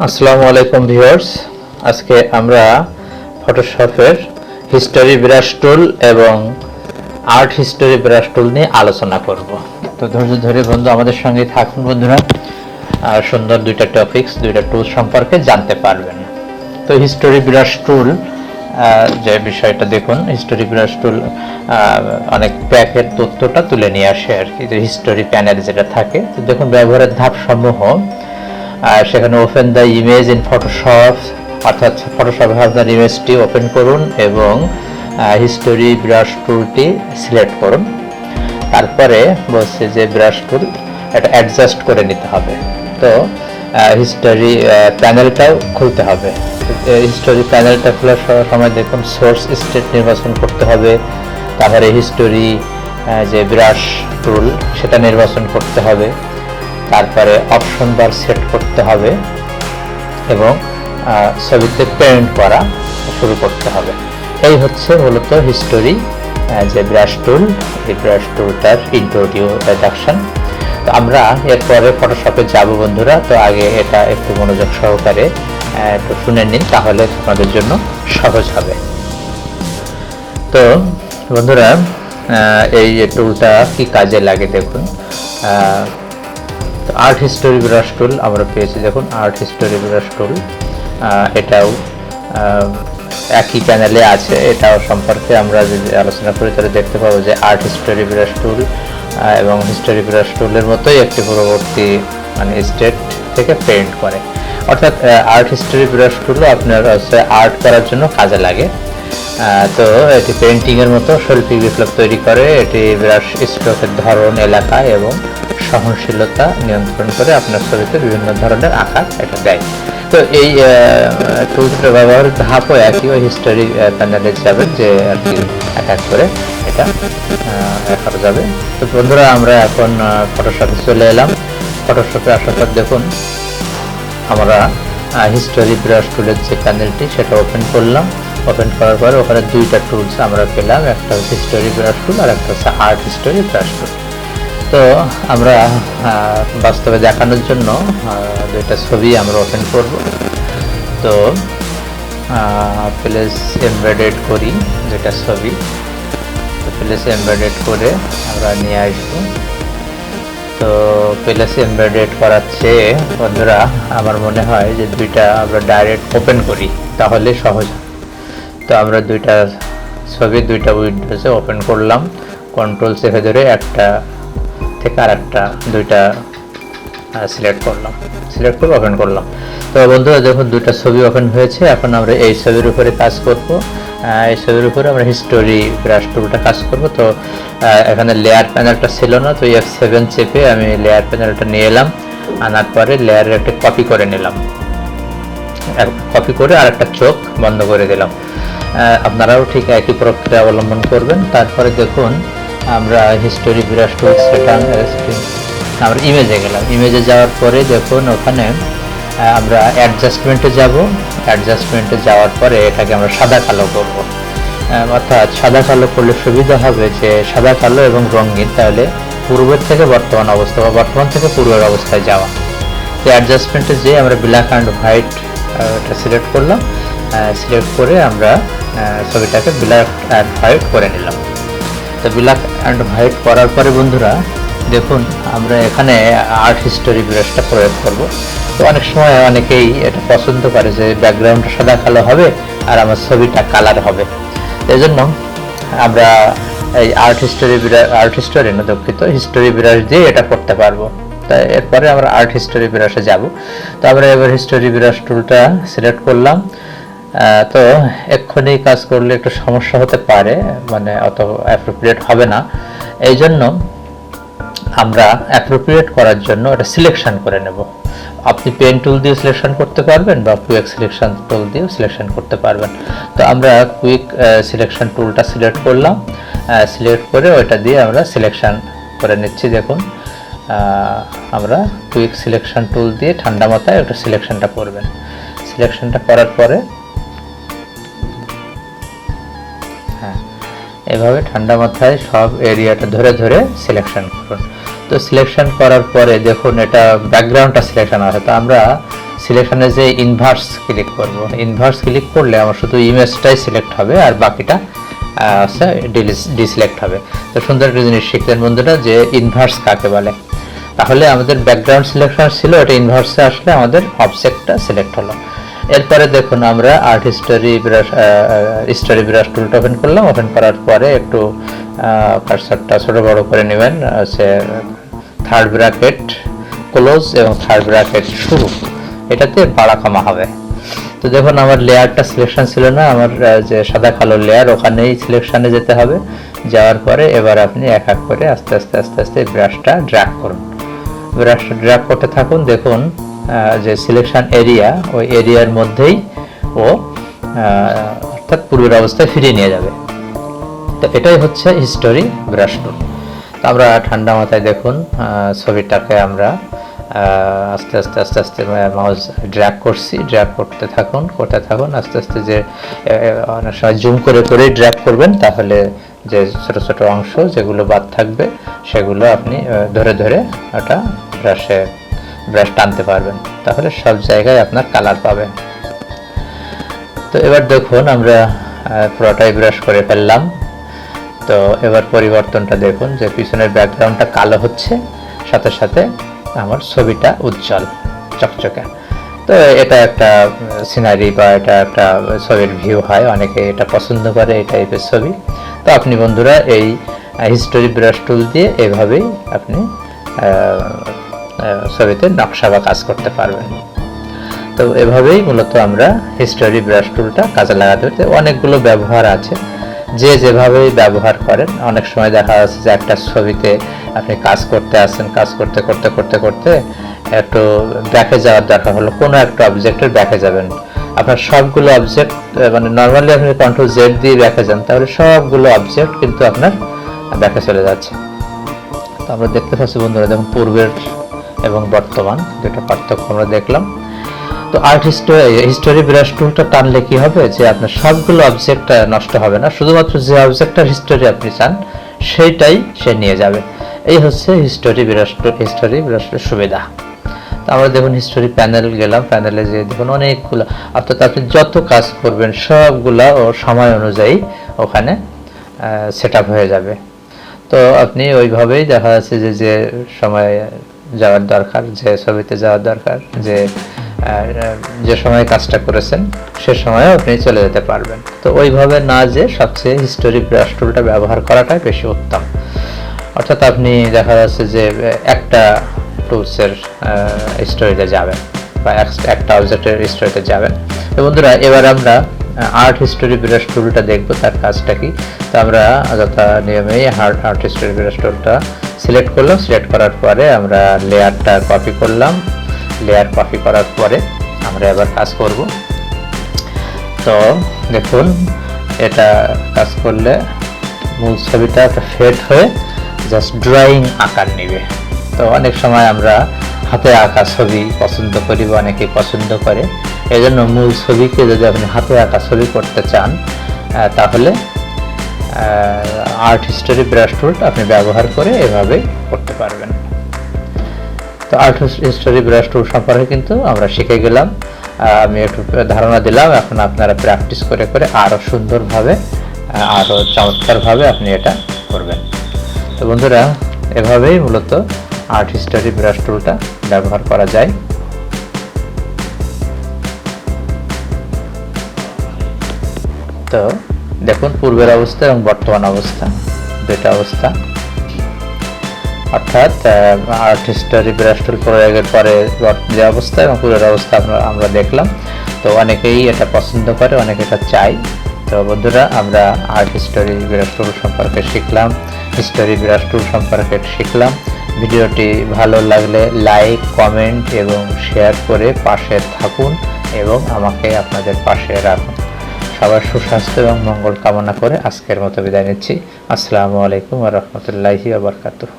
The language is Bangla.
আসসালামু আলাইকুম ভিউয়ার্স। আজকে আমরা ফটোশপের হিস্টোরি ব্রাশ টুল এবং আর্ট হিস্টোরি ব্রাশ টুল নিয়ে আলোচনা করব। তো ধৈর্য ধরে বন্ধু, আমাদের সঙ্গে থাকুন বন্ধুরা। সুন্দর দুইটা টপিকস দুইটা টুল সম্পর্কে জানতে পারবেন। তো হিস্টোরি ব্রাশ টুল যে বিষয়টা দেখুন হিস্টোরি ব্রাশ টুল অনেক প্যাকের তথ্যটা তুলে নিয়ে আসে আর কি। যে হিস্টোরি প্যানেল যেটা থাকে, তো দেখুন ব্যবহারের ধাপ সমূহ আর সেখানে open the image in Photoshop অর্থাৎ ফটোশপে আপনার ইমেজটি ওপেন করুন এবং হিস্টোরি ব্রাশ টুলটি সিলেক্ট করুন। তারপরে বলছে যে ব্রাশ টুল এটা অ্যাডজাস্ট করে নিতে হবে। তো হিস্টোরি প্যানেলটাও খুলতে হবে। হিস্টোরি প্যানেলটা খোলার সময় দেখুন সোর্স স্টেট নির্বাচন করতে হবে। তারপরে হিস্টোরি যে ব্রাশ টুল সেটা নির্বাচন করতে হবে। তারপরে অপশন বার সেট করতে হবে এবং ছবিতে পেন্ট করা শুরু করতে হবে। এই হচ্ছে মূলত হিস্টোরি যে ব্রাশ টুল এই ব্রাশ টুলটার ইন্ট্রোডিউশন তো আমরা এরপরে ফটোশপে যাব বন্ধুরা, তো আগে এটা একটু মনোযোগ সহকারে একটু শুনে নিন, তাহলে তোমাদের জন্য সহজ হবে। তো বন্ধুরা এই টুলটা কি কাজে লাগে দেখুন। তো আর্ট হিস্টোরি ব্রাশ টুল আমরা পেয়েছি দেখুন আর্ট হিস্টোরি ব্রাশ টুল এটাও একই প্যানেলে আছে। এটাও সম্পর্কে আমরা যদি আলোচনা করি, তাহলে দেখতে পাবো যে আর্ট হিস্টোরি ব্রাশ টুল এবং হিস্টোরি ব্রাশ টুলের মতোই একটি পূর্ববর্তী মানে স্টেট থেকে পেন্ট করে। অর্থাৎ আর্ট হিস্টোরি ব্রাশ টুলও আপনার হচ্ছে আর্ট করার জন্য কাজে লাগে। তো এটি পেন্টিংয়ের মতো, শৈল্পিক বিপ্লব তৈরি করে। এটি ব্রাশ স্ট্রোকের ধরন, এলাকা এবং সহনশীলতা নিয়ন্ত্রণ করে আপনার ছবিতে বিভিন্ন ধরনের আকার এটা দেয়। তো এই টুলসের ব্যবহার ধাপও একই, ওই হিস্টোরি প্যানেলে যাবেন যে আর কি এক এক করে এটা করা যাবে। তো বন্ধুরা, আমরা এখন ফটোশপে চলে এলাম। ফটোশপে আসার পর দেখুন, আমরা হিস্টোরি ব্রাশ টুলের যে প্যানেলটি সেটা ওপেন করলাম। ওপেন করার পরে ওখানে দুইটা টুলস আমরা পেলাম। একটা হচ্ছে হিস্টোরি ব্রাশ টুল আর একটা হচ্ছে আর্ট হিস্টোরি ব্রাশ টুল তো আমরা বাস্তবে দেখানোর জন্য দুইটা ছবি আমরা ওপেন করব। তো প্লেস এমবেডেড করি দুইটা ছবি। প্লেস এমবেডেড করে আমরা নিয়ে আসব। তো প্লেস এমবেডেড করার চেয়ে, বন্ধুরা, আমার মনে হয় যে দুইটা আমরা ডাইরেক্ট ওপেন করি, তাহলে সহজ তো আমরা দুইটা ছবি, দুইটা উইন্ডোজে ওপেন করলাম। কন্ট্রোল চেপে ধরে একটা থেকে আর একটা দুইটা সিলেক্ট করলাম। সিলেক্ট করে ওপেন করলাম। তো বন্ধুরা, দেখুন, দুইটা ছবি ওপেন হয়েছে। এখন আমরা এই ছবির উপরে কাজ করব। এই ছবির উপরে আমরা হিস্টোরি ব্রাশ টুলটা কাজ করব। তো এখানে লেয়ার প্যানেলটা ছিল না, তো এফ সেভেন চেপে আমি লেয়ার প্যানেলটা নিয়ে এলাম। আনার পরে লেয়ারের একটা কপি করে নিলাম। কপি করে আর একটা চোখ বন্ধ করে দিলাম। আপনারাও ঠিক একই প্রক্রিয়া অবলম্বন করবেন। তারপরে দেখুন আমরা হিস্টোরি ব্রাশ টুল সেটা আমরা ইমেজে গেলাম। ইমেজে যাওয়ার পরে দেখুন ওখানে আমরা অ্যাডজাস্টমেন্টে যাব। অ্যাডজাস্টমেন্টে যাওয়ার পরে এটাকে আমরা সাদা কালো করব। অর্থাৎ সাদা কালো করলে সুবিধা হবে যে সাদা কালো এবং রঙিন, তাহলে পূর্বের থেকে বর্তমান অবস্থা বা বর্তমান থেকে পূর্বের অবস্থায় যাওয়া। তো অ্যাডজাস্টমেন্টে যেয়ে আমরা ব্ল্যাক অ্যান্ড হোয়াইট এটা সিলেক্ট করলাম। সিলেক্ট করে আমরা ছবিটাকে ব্ল্যাক অ্যান্ড হোয়াইট করে নিলাম। তো ব্ল্যাক অ্যান্ড হোয়াইট করার পরে বন্ধুরা, দেখুন আমরা এখানে আর্ট হিস্টোরি ব্রাশটা প্রয়োগ করব। তো অনেক সময় অনেকেই এটা পছন্দ করে যে ব্যাকগ্রাউন্ডটা সাদা কালো হবে আর আমার ছবিটা কালার হবে। এই জন্য আমরা এই আর্ট হিস্টোরি আর্ট হিস্টোরি না, দুঃখিত হিস্টোরি ব্রাশ দিয়ে এটা করতে পারব। তা এরপরে আমরা আর্ট হিস্টোরি ব্রাশে যাব। তো আমরা এবার হিস্টোরি ব্রাশ টুলটা সিলেক্ট করলাম। তো এক্ষুনি কাজ করলে একটু সমস্যা হতে পারে মানে অত অ্যাপ্রোপ্রিয়েট হবে না। এই জন্য আমরা অ্যাপ্রোপ্রিয়েট করার জন্য এটা সিলেকশন করে নেব। আপনি পেন টুল দিয়ে সিলেকশন করতে পারবেন বা কুইক সিলেকশন টুল দিয়েও সিলেকশন করতে পারবেন। তো আমরা কুইক সিলেকশন টুলটা সিলেক্ট করলাম। সিলেক্ট করে ওইটা দিয়ে আমরা সিলেকশন করে নিচ্ছি, দেখুন। আমরা কুইক সিলেকশন টুল দিয়ে ঠান্ডা মাথায় ওটা সিলেকশনটা করবেন। সিলেকশনটা করার পরে হ্যাঁ এভাবে ঠান্ডা মাথায় সব এরিয়াটা ধরে ধরে সিলেকশন করুন। তো সিলেকশন করার পরে দেখুন এটা ব্যাকগ্রাউন্ডটা সিলেকশন আছে। তো আমরা সিলেকশনে যে ইনভার্স ক্লিক করব। ইনভার্স ক্লিক করলে আমার শুধু ইমেজটাই সিলেক্ট হবে আর বাকিটা আছে ডিসিলেক্ট হবে। তো সুন্দর একটা জিনিস শিখলেন বন্ধুরা যে ইনভার্স কাকে বলে। তাহলে আমাদের ব্যাকগ্রাউন্ড সিলেকশন ছিল, এটা ইনভার্সে আসলে আমাদের অবজেক্টটা সিলেক্ট হলো। এরপরে দেখুন আমরা art history brush history brush টুলটা ওপেন করলাম। ওপেন করার পরে একটু কারসারটা ছোটো বড় করে নেবেন। সে থার্ড ব্র্যাকেট ক্লোজ এবং থার্ড ব্র্যাকেট শুরু। এটাতে বাড়া কমা হবে। তো দেখুন, আমার লেয়ারটা সিলেকশন ছিল না। আমার যে সাদা কালো লেয়ার ওখানেই সিলেকশনে যেতে হবে। যাওয়ার পরে এবার আপনি এক এক করে আস্তে আস্তে আস্তে আস্তে ব্রাশটা ড্র্যাগ করুন। ব্রাশটা ড্র্যাগ করতে থাকুন। দেখুন যে সিলেকশন এরিয়া ওই এরিয়ার মধ্যেই ও অর্থাৎ পূর্বের অবস্থায় ফিরিয়ে নিয়ে যাবে। তো এটাই হচ্ছে হিস্টোরি ব্রাশ তো আমরা ঠান্ডা মাথায় দেখুন ছবিটাকে আমরা আস্তে আস্তে আস্তে আস্তে মাউস ড্র্যাগ করছি। ড্র্যাগ করতে থাকুন করতে থাকুন, আস্তে আস্তে যে অনেক সময় জুম করে করে ড্র্যাগ করবেন, তাহলে যে ছোট ছোট অংশ যেগুলো বাদ থাকবে, সেগুলো আপনি ধরে ধরে ওটা ব্রাশে ব্রাশ টানতে পারবেন, তাহলে সব জায়গায় আপনার কালার পাবেন। তো এবার দেখুন আমরা পুরোটাই ব্রাশ করে ফেললাম। তো এবার পরিবর্তনটা দেখুন যে পিছনের ব্যাকগ্রাউন্ডটা কালো হচ্ছে, সাথে সাথে আমার ছবিটা উজ্জ্বল, চকচকে। তো এটা একটা সিনারি বা এটা একটা ছবির ভিউ হয়, অনেকে এটা পছন্দ করে এই টাইপের ছবি। তো আপনি বন্ধুরা এই হিস্টোরি ব্রাশ টুল দিয়ে এভাবেই আপনি ছবিতে নকশা বা কাজ করতে পারবেন। তো এভাবেই মূলত আমরা হিস্টোরি ব্রাশ টুলটা কাজে লাগাতে পারি অনেকগুলো ব্যবহার আছে। যে যেভাবে ব্যবহার করেন, অনেক সময় দেখা যাচ্ছে যে একটা ছবিতে আপনি কাজ করতে আসছেন কাজ করতে করতে করতে করতে একটু ব্যাকে যাওয়ার দরকার হলো, কোনো একটা অবজেক্টের ব্যাকে যাবেন। আপনার সবগুলো অবজেক্ট মানে নর্মালি আপনি কন্ট্রোল জেড দিয়ে ব্যাকে যান, তাহলে সবগুলো অবজেক্ট কিন্তু আপনার ব্যাকে চলে যাচ্ছে। তো আমরা দেখতে পাচ্ছি বন্ধুরা, দেখুন পূর্বের এবং বর্তমান দুটো পার্থক্য আমরা দেখলাম। তো আর্ট হিস্টোরি হিস্টোরি ব্রাশ টুলটা টানলে কি হবে? যে আপনার সবগুলো অবজেক্ট নষ্ট হবে না। শুধুমাত্র যে অবজেক্টটার হিস্টোরি আপনি চান, সেইটাই সে নিয়ে যাবে। এই হচ্ছে হিস্টোরি ব্রাশ টুল হিস্টোরি ব্রাশের সুবিধা। তো আমরা দেখুন হিস্টোরি প্যানেল গেলাম। প্যানেলে যে দেখুন অনেকগুলো, অর্থাৎ আপনি যত কাজ করবেন, সবগুলা ও সময় অনুযায়ী ওখানে সেট হয়ে যাবে। তো আপনি ওইভাবেই দেখা যাচ্ছে যে যে সময় যাওয়ার দরকার, যে ছবিতে যাওয়ার দরকার, যে যে সময় কাজটা করেছেন, সে সময়ে আপনি চলে যেতে পারবেন। তো ওইভাবে না যে সবচেয়ে হিস্টোরি ব্রাশ টুলটা ব্যবহার করাটাই বেশি উত্তম। অর্থাৎ আপনি দেখা যাচ্ছে যে, একটা টুলসের স্টোরিতে যাবেন বা এক- একটা অবজেক্টের স্টোরিতে যাবেন। তো বন্ধুরা, এবার আমরা আর্ট হিস্টোরি ব্রাশ টুলটা দেখব, তার কাজটা কি? তো আমরা যথা নিয়মেই আর্ট আর্ট হিস্টোরি ব্রাশ টুলটা সিলেক্ট করলাম সিলেক্ট করার পরে আমরা লেয়ারটা কপি করলাম। লেয়ার কপি করার পরে আমরা এবার কাজ করব। তো দেখুন, এটা কাজ করলে মূল ছবিটা একটা ফেড হয়ে জাস্ট ড্রয়িং আকার নেবে। তো অনেক সময় আমরা হাতে আঁকা ছবি পছন্দ করি বা অনেকে পছন্দ করে। এই জন্য মূল ছবিকে যদি আপনি হাতে আঁকা ছবি করতে চান তাহলে আর্ট হিস্টোরি ব্রাশ টুলটা আপনি ব্যবহার করে এভাবে করতে পারবেন। তো আর্ট হিস্টোরি ব্রাশ টুল সম্পর্কে কিন্তু আমরা শিখে গেলাম। আমি একটু ধারণা দিলাম, এখন আপনারা প্র্যাকটিস করে করে আরও সুন্দরভাবে আরও চমৎকারভাবে আপনি এটা করবেন। তো বন্ধুরা, এভাবেই মূলত আর্ট হিস্টোরি ব্রাশ টুলটা ব্যবহার করা যায়। তো দেখুন পূর্বের অবস্থা এবং বর্তমান অবস্থা, দুইটা অবস্থা। অর্থাৎ আর্ট হিস্টোরি ব্রাস্টল প্রয়োগের পরে যে অবস্থা এবং পূর্বের অবস্থা আমরা আমরা দেখলাম। তো অনেকেই এটা পছন্দ করে, অনেকে এটা চাই তো বন্ধুরা, আমরা আর্ট হিস্টোরি ব্রাস্টুল সম্পর্কে শিখলাম হিস্টোরি ব্রাস্টুল সম্পর্কে শিখলাম। ভিডিওটি ভালো লাগলে লাইক কমেন্ট এবং শেয়ার করে পাশে থাকুন এবং আমাকে আপনাদের পাশে রাখুন। সবার সুস্বাস্থ্য এবং মঙ্গল কামনা করে আজকের মতো বিদায় নিচ্ছি। আসসালামু আলাইকুম রহমতুল্লাহি আবরকাতুহ